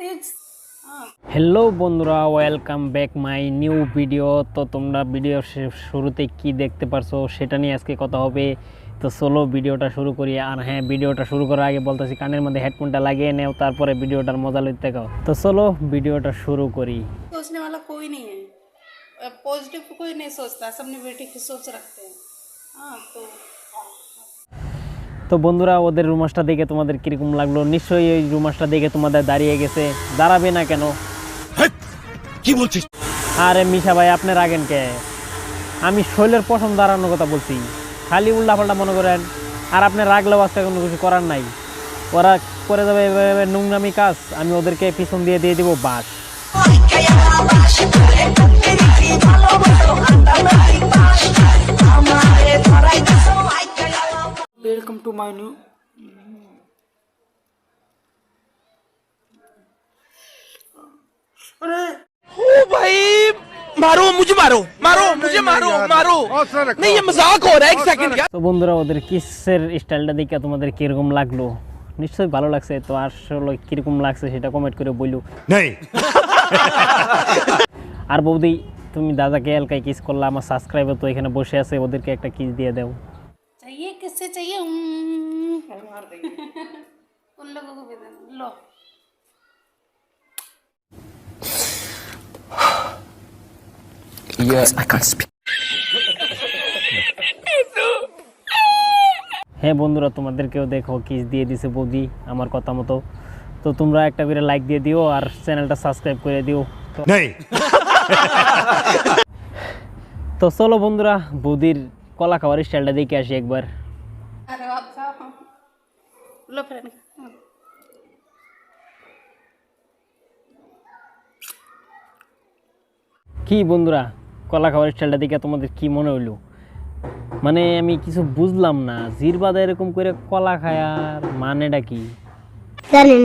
तेज हाँ হ্যালো বন্ধুরা welcome back my new video তো তোমরা ভিডিও শুরুতে কি দেখতে পারছো সেটা নিয়ে আজকে কথা হবে তো চলো ভিডিওটা শুরু করি আর হ্যাঁ ভিডিওটা শুরু করার আগে বলতেছি কানের মধ্যে হেডফোনটা লাগিয়ে নেও তারপরে ভিডিওটার মজা লইতে থাকো তো চলো ভিডিওটা শুরু করি सोचने वाला कोई नहीं है पॉजिटिव कोई नहीं सोचता सब नेगेटिव की सोच रखते हैं हाँ तो তো বন্ধুরা ওদের রুমাসটা দেখে তোমাদের কীরকম লাগল? নিশ্চয়ই ওই রুমাসটা দেখে তোমাদের দাঁড়িয়ে গেছে। দাঁড়াবে না কেন? কি বলছিস? আরে মিশা ভাই আপনি রাগেন কে? আমি শৈলের প্রথম দাঁড়ানোর কথা বলছি। খালি উল্টাপাল্টা মনে করেন আর আপনি রাগলেও আজকে কোনো কিছু করার নাই। ওরা করে যাবে এভাবে নোংরামি কাজ আমি ওদেরকে পিছন দিয়ে দিয়ে দিব বাস। वेलकम टू माय न्यू ओ भाई मारो मुझे मारो मारो मुझे मारो मारो नहीं ये मजाक हो रहा है एक सेकंड তো বন্ধুরা ওদের কিসের স্টাইলটা দেখে তোমাদের কীরকম লাগলো নিশ্চয়ই ভালো লাগছে তো আসলে কীরকম লাগছে সেটা কমেন্ট করে বললো नहीं আর বৌদি তুমি দাদাকে এলকাই কিস করলে আমার সাবস্ক্রাইবার তো এখানে বসে আছে ওদেরকে একটা কিস দিয়ে দাও चाहिए किससे चाहिए उम्म, उन लोगों को भी देना लो yes I can't speak হ্যাঁ বন্ধুরা তোমাদেরকেও দেখো কিস দিয়ে দিছে বৌদি আমার কথা মতো তো তোমরা একটা করে লাইক দিয়ে দিও আর চ্যানেলটা সাবস্ক্রাইব করে দিও তো नहीं তো চলো বন্ধুরা বৌদির কলা খাওয়ার স্টাইলটা দেখে আসি একবার। কি বন্ধুরা কলা খাওয়ার স্টাইলটা দেখে তোমাদের কি মনে হইল? মানে আমি কিছু বুঝলাম না জিরবাদা এরকম করে কলা খায়ার মানেটা কি? জানি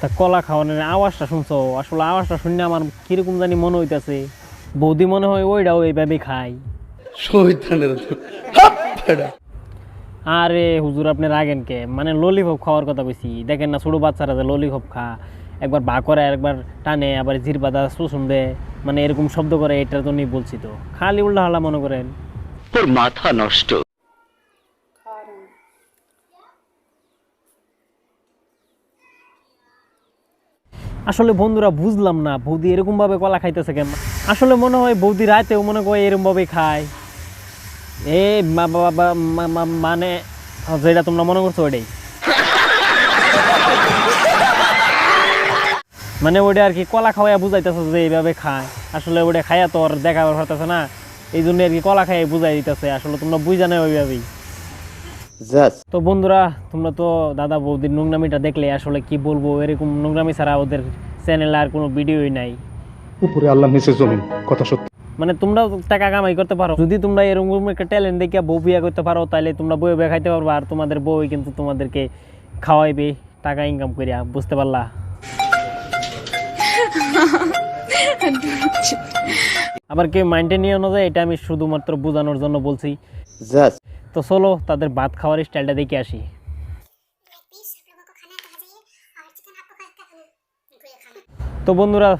তা কলা খাওয়ানোর আওয়াজটা শুনছো? আসলে আওয়াজটা শুনে আমার কীরকম জানি মনে হইতেছে। বৌদি মনে হয় ওইটাও এইভাবে খাই শহীদ আরে হুজুর আপনি রাগেন কে? মানে ললিপপ খাওয়ার কথা কইছি। দেখেন না ছোটো বাচ্চারা যে ললিপপ খা একবার বা করে একবার টানে আবার জির বাদা শোষণ দেয় মানে এরকম শব্দ করে এটার জন্যই বলছি তো। খালি উল্টা হালা মনে করেন। তোর মাথা নষ্ট। আসলে বন্ধুরা বুঝলাম না বৌদি এরকমভাবে কলা খাইতেছে কেন? আসলে মনে হয় বৌদি রাতেও মনে করে এরকমভাবে খায়। এ মা- বা- বা- মা- মা- মানে যেটা তোমরা মনে করছ ওইটাই মানে ওইটা আর কি কলা খাওয়াইয়া বুঝাইতেছে যে এইভাবে খায়। আসলে ওটা খাইয়া তো আর দেখা হতেছে না। এই জন্য আর কি কলা খাইয়া বুঝাই দিতেছে। আসলে তোমরা বুঝা না ওইভাবেই। তো বন্ধুরা তোমরা তো দাদা বৌদির নোংরামিটা দেখলে আসলে কি বলব? এরকম নোংরামি ছাড়া ওদের চ্যানেল আর কোনো ভিডিওই নাই। উপরে আল্লাহ নিচে জমিন কথা সত্য। মানে তোমরাও টাকা কামাই করতে পারো। যদি তোমরা এরকম একটা ট্যালেন্ট দেখে বউ বিয়া করতে পারো তাহলে তোমরা বউ বিয়া খাইতে পারবা আর তোমাদের বউ কিন্তু তোমাদেরকে খাওয়াইবে টাকা ইনকাম করিয়া বুঝতে পারলা? আবার কেউ মাইন্ডে নিয়ে না যায় এটা আমি শুধুমাত্র বোঝানোর জন্য বলছি। তো চলো তাদের ভাত খাওয়ার স্টাইলটা দেখে আসি। তো বন্ধুরা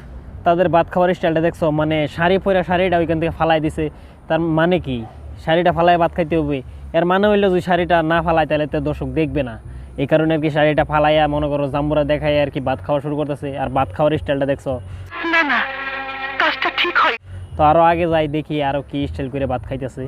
তাদের ভাত খাওয়ার স্টাইলটা দেখছ? মানে শাড়ি পরে শাড়িটা ওইখান থেকে ফালাই দিছে। তার মানে কি? শাড়িটা ফালাই ভাত খাইতে হবে। এর মানে হইল যদি শাড়িটা না ফালাই তাহলে তো দর্শক দেখবে না। এই কারণে আর কি শাড়িটা ফালাইয়া মনে করো জাম্বুরা দেখাই আর কি ভাত খাওয়া শুরু করতেছে। আর ভাত খাওয়ার স্টাইলটা দেখছ? তো আরও আগে যাই দেখি আরও কি স্টাইল করে ভাত খাইতেছে।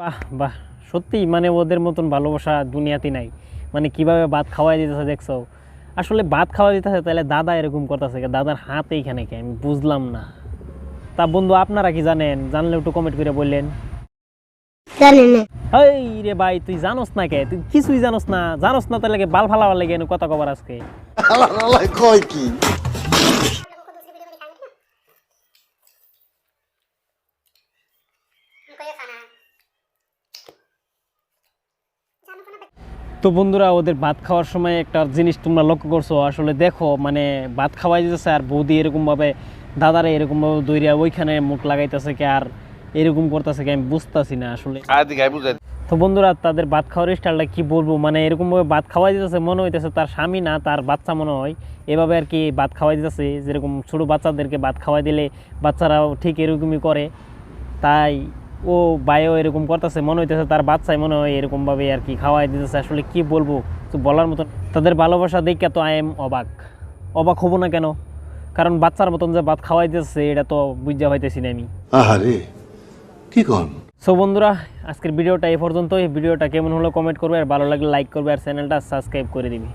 বাহ বাহ। সত্যি মানে ওদের মতন ভালোবাসা দুনিয়াতে নাই। মানে কীভাবে ভাত খাওয়াই দিতেছে দেখছ? আসলে ভাত খাওয়া দিতেছে তাহলে দাদা এরকম করতেছে দাদার হাত এইখানে কে? আমি বুঝলাম না। তা বন্ধু আপনারা কি জানেন? জানলে একটু কমেন্ট করে বললেন। এই রে ভাই তুই জানোস না কে? তুই কিছুই জানোস না। জানোস না তাহলে বাল ফালাবার লাগে কথা কবার আজকে। তো বন্ধুরা ওদের ভাত খাওয়ার সময় একটা জিনিস তোমরা লক্ষ্য করছ আসলে দেখো মানে ভাত খাওয়াই দিতেছে আর বৌদি এরকমভাবে দাদারা এরকমভাবে দৈরিয়া ওইখানে মুখ লাগাইতেছে কি আর এরকম করতেছে কি আমি বুঝতেছি না আসলে। তো বন্ধুরা তাদের ভাত খাওয়ার স্টাইলটা কি বলব? মানে এরকমভাবে ভাত খাওয়াই দিতেছে মনে হইতেছে তার স্বামী না তার বাচ্চা মনে হয়। এভাবে আর কি ভাত খাওয়াই দিতেছে যেরকম ছোটো বাচ্চাদেরকে ভাত খাওয়াই দিলে বাচ্চারাও ঠিক এরকমই করে। তাই ও বায়ও এরকম করতেছে মনে হইতেছে তার বাচ্চাই মনে হয় এরকমভাবে আর কি খাওয়াই দিতেছে। আসলে কি বলব তো বলার মতন তাদের ভালোবাসা দেখে তো আই এম অবাক। অবাক হব না কেন? কারণ বাচ্চার মতন যে ভাত খাওয়াই দিতেছে এটা তো বুঝা পাইতেছি না আমি। আহারে কি কন? সো বন্ধুরা আজকের ভিডিওটা এই পর্যন্ত এই ভিডিওটা কেমন হলো কমেন্ট করবে আর ভালো লাগলে লাইক করবে আর চ্যানেলটা সাবস্ক্রাইব করে দিবি।